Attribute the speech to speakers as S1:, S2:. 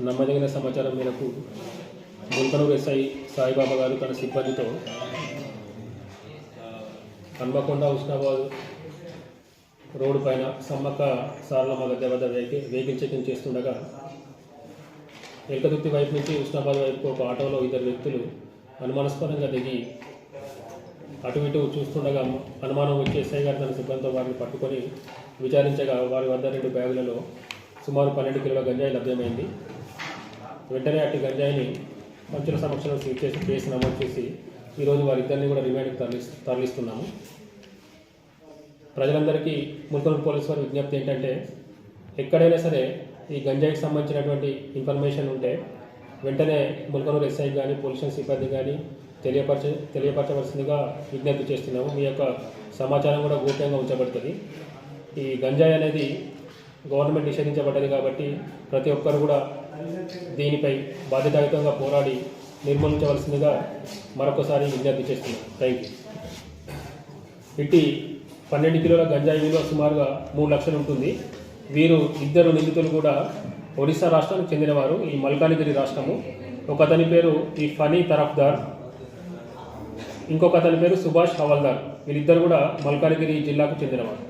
S1: నమ్మదగిన సమాచారం మేరకు ముల్కనూరు ఎస్ఐ సాయిబాబా గారు తన సిబ్బందితో హన్మకొండ హుస్నాబాద్ రోడ్డు పైన సమ్మక్క సారలమ్మ గద్దె వద్ద వెహికల్ చెకింగ్ చేస్తుండగా ఎల్కదుర్తి వైపు నుంచి హుస్నాబాద్ వైపు ఒక ఆటోలో ఇద్దరు వ్యక్తులు అనుమానాస్పదంగా దిగి అటు ఇటు చూస్తుండగా అనుమానం వచ్చి ఎస్ఐ గారు తన సిబ్బందితో వారిని పట్టుకొని విచారించగా వారి వద్ద రెండు బ్యాగులలో సుమారు పన్నెండు కిలోల గంజాయి లభ్యమైంది. వెంటనే అట్టి గంజాయిని పంచుల సమక్షంలో సీజ్ చేసి కేసు నమోదు చేసి ఈరోజు వారిద్దరిని కూడా రిమాండ్కి తరలి తరలిస్తున్నాము. ప్రజలందరికీ ముల్కనూరు పోలీసు వారి విజ్ఞప్తి ఏంటంటే ఎక్కడైనా సరే ఈ గంజాయికి సంబంధించినటువంటి ఇన్ఫర్మేషన్ ఉంటే వెంటనే ముల్కనూరు ఎస్ఐ కానీ పోలీస్ సిబ్బంది కానీ తెలియపరచ తెలియపరచవలసిందిగా విజ్ఞప్తి చేస్తున్నాము. మీ యొక్క సమాచారం కూడా గోప్యంగా ఉంచబడుతుంది. ఈ గంజాయి అనేది గవర్నమెంట్ నిషేధించబడ్డది కాబట్టి ప్రతి ఒక్కరు కూడా దీనిపై బాధ్యతాయుతంగా పోరాడి నిర్మూలించవలసిందిగా మరొకసారి విజ్ఞప్తి చేస్తున్నాను థ్యాంక్ యూ ఇట్టి పన్నెండు కిలోల గంజాయి విలువ సుమారుగా మూడు లక్షలు ఉంటుంది. వీరు ఇద్దరు నిందితులు కూడా ఒడిశా రాష్ట్రానికి చెందినవారు. ఈ మల్కానిగిరి రాష్ట్రము. ఒక అతని పేరు ఈ ఫనీ తరఫ్దార్. ఇంకొక అతని పేరు సుభాష్ హవల్దార్. వీళ్ళిద్దరు కూడా మల్కానిగిరి జిల్లాకు చెందినవారు.